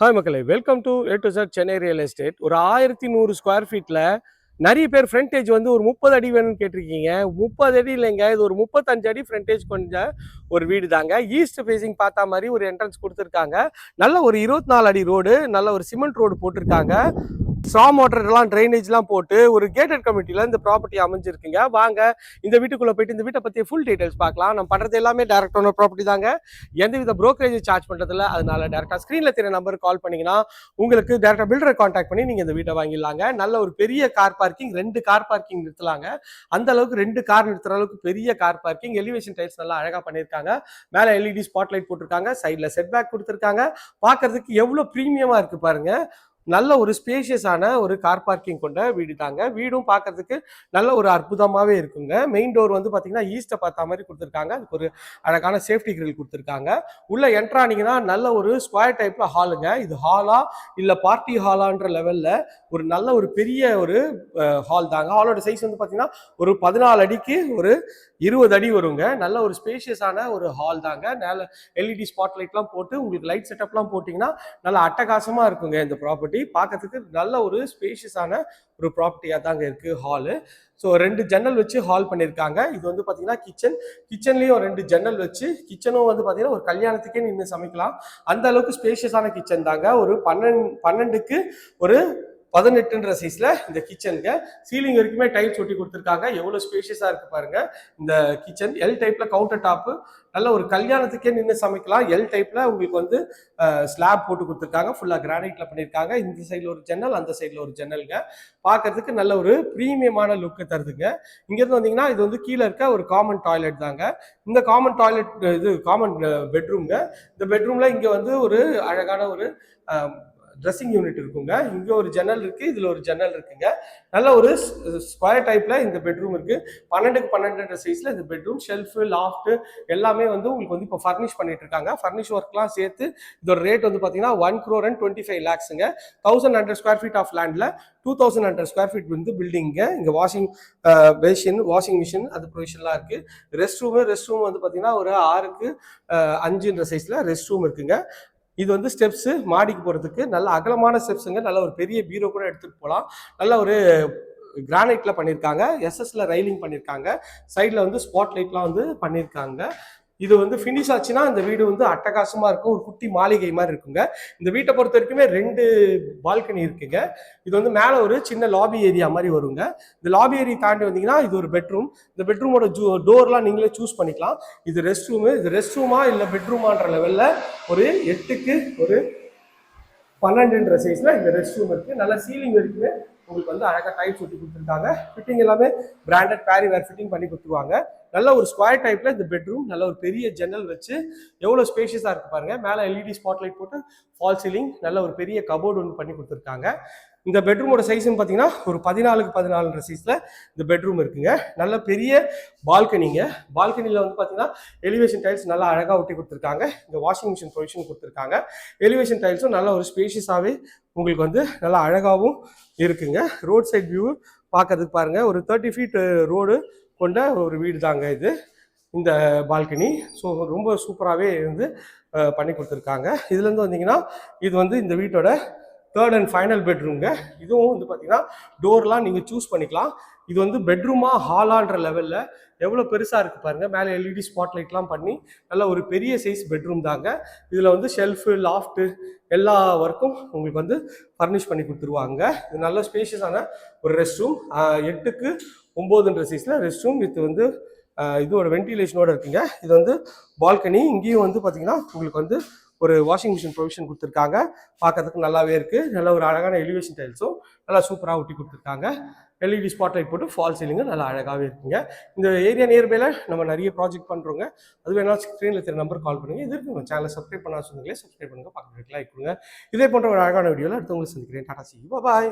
Hi மக்களே welcome to A to sir Chennai real estate ஒரு ஆயிரத்தி நூறு ஸ்கொயர் ஃபீட்டில் நிறைய பேர் ஃப்ரண்டேஜ் வந்து ஒரு முப்பது அடி வேணும்னு கேட்டிருக்கீங்க. முப்பது அடி இல்லைங்க இது ஒரு முப்பத்தஞ்சு அடி ஃப்ரண்டேஜ் கொஞ்சம் ஒரு வீடு தாங்க ஈஸ்ட் ஃபேஸிங் பார்த்தா மாதிரி ஒரு என்ட்ரன்ஸ் கொடுத்துருக்காங்க. நல்ல ஒரு இருபத்தி நாலு அடி ரோடு நல்ல ஒரு சிமெண்ட் ரோடு போட்டிருக்காங்க. ஸ்ட்ராங் மோட்டர்லாம் ட்ரைனேஜ்லாம் போட்டு ஒரு கேட்டட் கமிட்டியில் இந்த ப்ராப்பர்ட்டி அமைஞ்சிருக்குங்க. வாங்க இந்த வீட்டுக்குள்ளே போயிட்டு இந்த வீட்டை பற்றி ஃபுல் டீடைல்ஸ் பார்க்கலாம். நம்ம பண்ணுறது எல்லாமே டேரக்ட் ஓனர் ப்ராப்பர்ட்டி தாங்க. எந்தவித ப்ரோக்கரேஜ் சார்ஜ் பண்ணுறதில்ல அதனால டேரெக்டாக ஸ்க்ரீனில் தெரிய நம்பருக்கு கால் பண்ணிங்கன்னா உங்களுக்கு டேரெக்டாக பில்டரை காண்டாக்ட் பண்ணி நீங்கள் இந்த வீட்டை வாங்கிடலாங்க. நல்ல ஒரு பெரிய கார் பார்க்கிங் ரெண்டு கார் பார்க்கிங் நிறுத்தலாங்க. அந்த அளவுக்கு ரெண்டு கார் நிறுத்துற அளவுக்கு பெரிய கார் பார்க்கிங் எலிவேஷன் டைல்ஸ் நல்லா அழகாக பண்ணியிருக்காங்க. மேலே எல்இடி ஸ்பாட்லைட் போட்டிருக்காங்க. சைடில் செட் பேக் கொடுத்துருக்காங்க. பார்க்கறதுக்கு எவ்வளோ ப்ரீமியமாக இருக்குது பாருங்கள் நல்ல ஒரு ஸ்பேஷியஸான ஒரு கார் பார்க்கிங் கொண்ட வீடு தாங்க. வீடும் பார்க்கறதுக்கு நல்ல ஒரு அற்புதமாகவே இருக்குங்க. மெயின் டோர் வந்து பார்த்தீங்கன்னா ஈஸ்ட்டை பார்த்த மாதிரி கொடுத்துருக்காங்க. அதுக்கு ஒரு அழகான சேஃப்டி கிரில் கொடுத்துருக்காங்க. உள்ளே என்ட்ரானிங்கன்னா நல்ல ஒரு ஸ்கொயர் டைப்பில் ஹாலுங்க இது ஹாலா இல்லை பார்ட்டி ஹாலான்ற லெவலில் ஒரு நல்ல ஒரு பெரிய ஒரு ஹால் தாங்க. ஹாலோட சைஸ் வந்து பார்த்தீங்கன்னா ஒரு பதினாலு அடிக்கு ஒரு இருபது அடி வருங்க. நல்ல ஒரு ஸ்பேஷியஸான ஒரு ஹால் தாங்க. நல்ல எல்இடி ஸ்பாட் லைட்லாம் போட்டு உங்களுக்கு லைட் செட்டப்லாம் போட்டிங்கன்னா நல்லா அட்டகாசமாக இருக்குங்க இந்த ப்ராப்பர்ட்டி பார்க்கறதுக்கு நல்ல ஒரு ஸ்பேஷியஸான ஒரு ப்ராப்பர்ட்டியாக தாங்க இருக்கு ஹாலு ஸோ ரெண்டு ஜன்னல் வச்சு ஹால் பண்ணியிருக்காங்க இது வந்து பார்த்தீங்கன்னா கிச்சன் கிச்சன்லேயும் ரெண்டு ஜன்னல் வச்சு கிச்சனும் வந்து பார்த்தீங்கன்னா ஒரு கல்யாணத்துக்கே நின்று சமைக்கலாம். அந்த அளவுக்கு ஸ்பேஷியஸான கிச்சன் தாங்க. ஒரு பன்னெண்டு பன்னெண்டுக்கு ஒரு பதினெட்டுன்ற சைஸ்ல இந்த கிச்சனுங்க சீலிங் வரைக்குமே டைல்ஸ் ஒட்டி கொடுத்துருக்காங்க. எவ்வளோ ஸ்பேஷியஸாக இருக்கு பாருங்க. இந்த கிச்சன் எல் டைப்ல கவுண்டர் டாப்பு நல்ல ஒரு கல்யாணத்துக்கே நின்று சமைக்கலாம். எல் டைப்ல உங்களுக்கு வந்து ஸ்லாப் போட்டு கொடுத்துருக்காங்க. ஃபுல்லாக கிரானைட்ல பண்ணியிருக்காங்க. இந்த சைடில் ஒரு ஜன்னல் அந்த சைடில் ஒரு ஜன்னலுங்க. பார்க்கறதுக்கு நல்ல ஒரு ப்ரீமியமான லுக்கு தருதுங்க. இங்கேருந்து வந்தீங்கன்னா இது வந்து கீழே இருக்க ஒரு காமன் டாய்லெட் தாங்க. இந்த காமன் டாய்லெட் இது காமன் பெட்ரூம்ங்க இந்த பெட்ரூம்ல இங்கே வந்து ஒரு அழகான ஒரு ட்ரெஸ்ஸிங் யூனிட் இருக்குங்க. இங்கே ஒரு ஜன்னல் இருக்குது இதில் ஒரு ஜன்னல் இருக்குங்க. நல்ல ஒரு ஸ்கொயர் டைப்பில் இந்த பெட்ரூம் இருக்குது பன்னெண்டுக்கு பன்னெண்டு சைஸில் இந்த பெட்ரூம் ஷெல்ஃபு லாஃப்ட்டு எல்லாமே வந்து உங்களுக்கு வந்து இப்போ ஃபர்னிஷ் பண்ணிட்டு இருக்காங்க. ஃபர்னிஷ் ஒர்க்லாம் சேர்த்து இதோட ரேட் வந்து பார்த்தீங்கன்னா one crore and twenty five லேக்ஸுங்க thousand hundred square feet of லேண்டில் two thousand hundred square feet வந்து பில்டிங்க இங்கே வாஷிங் பேஷின் வாஷிங் மிஷின் அது ப்ரொவிஷன்லாம் இருக்குது ரெஸ்ட் ரூமு ரெஸ்ட் ரூம் வந்து பார்த்தீங்கன்னா ஒரு ஆறுக்கு அஞ்சுன்ற சைஸில் ரெஸ்ட் ரூம் இருக்குங்க. இது வந்து ஸ்டெப்ஸு மாடிக்கு போகிறதுக்கு நல்ல அகலமான ஸ்டெப்ஸுங்க நல்ல ஒரு பெரிய பீரோ கூட எடுத்துகிட்டு போகலாம் நல்ல ஒரு கிரானைட்ல பண்ணியிருக்காங்க எஸ்எஸ்ல ரைலிங் பண்ணியிருக்காங்க சைடில் வந்து ஸ்பாட் லைட்லாம் வந்து பண்ணியிருக்காங்க இது வந்து ஃபினிஷ் ஆச்சுன்னா இந்த வீடு வந்து அட்டகாசமா இருக்கும். ஒரு குட்டி மாளிகை மாதிரி இருக்குங்க. இந்த வீட்டை பொறுத்த வரைக்குமே ரெண்டு பால்கனி இருக்குங்க. இது வந்து மேலே ஒரு சின்ன லாபி ஏரியா மாதிரி வருங்க. இந்த லாபி ஏரியா தாண்டி வந்தீங்கன்னா இது ஒரு பெட்ரூம் இந்த பெட்ரூமோட ஜூ டோர்லாம் நீங்களே சூஸ் பண்ணிக்கலாம். இது ரெஸ்ட் ரூமு இது ரெஸ்ட் ரூமா இல்லை பெட்ரூமான்ற லெவலில் ஒரு எட்டுக்கு ஒரு பன்னெண்டுன்ற சைஸில் இந்த ரெஸ்ட் ரூம் இருக்குது நல்ல சீலிங் இருக்குது உங்களுக்கு வந்து அழகாக டைப் ஒட்டி கொடுத்துருக்காங்க. ஃபிட்டிங் எல்லாமே பிராண்டட் பேரி வேர் ஃபிட்டிங் பண்ணி கொடுத்துருவாங்க. நல்ல ஒரு ஸ்கொயர் டைப்பில் இந்த பெட்ரூம் நல்ல ஒரு பெரிய ஜன்னல் வச்சு எவ்வளோ ஸ்பேஷியஸாக இருக்கு பாருங்க. மேலே எல்இடி ஸ்பாட்லைட் போட்டு ஃபால் சீலிங் நல்ல ஒரு பெரிய கபோர்டு ஒன்று பண்ணி கொடுத்துருக்காங்க. இந்த பெட்ரூமோட சைஸ்னு பார்த்தீங்கன்னா ஒரு பதினாலுக்கு பதினாலுன்ற சைஸில் இந்த பெட்ரூம் இருக்குங்க. நல்ல பெரிய பால்கனிங்க. பால்கனியில் வந்து பார்த்தீங்கன்னா எலிவேஷன் டைல்ஸ் நல்லா அழகாக ஒட்டி கொடுத்துருக்காங்க. இந்த வாஷிங் மிஷின் ப்ரொவிஷன் கொடுத்துருக்காங்க. எலிவேஷன் டைல்ஸும் நல்ல ஒரு ஸ்பேஷியஸாகவே உங்களுக்கு வந்து நல்லா அழகாகவும் இருக்குங்க. ரோட் சைட் வியூ பார்க்கறதுக்கு பாருங்கள் ஒரு தேர்ட்டி ஃபீட் ரோடு கொண்ட ஒரு வீடு தாங்க இது. இந்த பால்கனி. ஸோ ரொம்ப சூப்பராகவே வந்து பண்ணி கொடுத்துருக்காங்க. இதுலேருந்து வந்தீங்கன்னா இது வந்து இந்த வீட்டோட தேர்ட் அண்ட் ஃபைனல் பெட்ரூம்ங்க இதுவும் வந்து பார்த்தீங்கன்னா டோர்லாம் நீங்கள் சூஸ் பண்ணிக்கலாம். இது வந்து பெட்ரூமா ஹாலான்ற லெவலில் எவ்வளோ பெருசாக இருக்குது பாருங்கள் மேலே எல்இடி ஸ்பாட் லைட்லாம் பண்ணி நல்ல ஒரு பெரிய சைஸ் பெட்ரூம் தாங்க. இதில் வந்து ஷெல்ஃபு லாஃப்ட்டு எல்லா ஒர்க்கும் உங்களுக்கு வந்து ஃபர்னிஷ் பண்ணி கொடுத்துருவாங்க. இது நல்ல ஸ்பேஷியஸான ஒரு ரெஸ்ட் ரூம் எட்டுக்கு ஒம்போதுன்ற சைஸில் ரெஸ்ட் ரூம் வித் வந்து இது இதோட வென்டிலேஷனோட இருக்குங்க. இது வந்து பால்கனி. இங்கேயும் வந்து பார்த்தீங்கன்னா உங்களுக்கு வந்து ஒரு வாஷிங் மிஷின் ப்ரொவிஷன் கொடுத்துருக்காங்க. பார்க்கறதுக்கு நல்லாவே இருக்குது நல்ல ஒரு அழகான எலிவேஷன் டைல்ஸும் நல்லா சூப்பராக ஒட்டி கொடுத்துருக்காங்க. எல்இடி ஸ்பாட் லைட் போட்டு ஃபால் சீலிங்கு நல்லா அழகாகவே இருக்குங்க. இந்த ஏரியா நியர்பையில் நம்ம நிறைய ப்ராஜெக்ட் பண்ணுறோங்க அது வேணாலும் ஸ்க்ரீனில் தெரிய நம்பர் கால் பண்ணுங்கள் இது நம்ம சேனலை சப்ஸ்கிரைப் பண்ணா சொன்னீங்களே சப்ஸ்கிரைப் பண்ணுங்கள் பக்கத்துல லைக் கொடுங்க. இதே போன்ற ஒரு அழகான வீடியோவில் அடுத்தவங்களை சந்திக்கிறேன். டாடா சி பாய்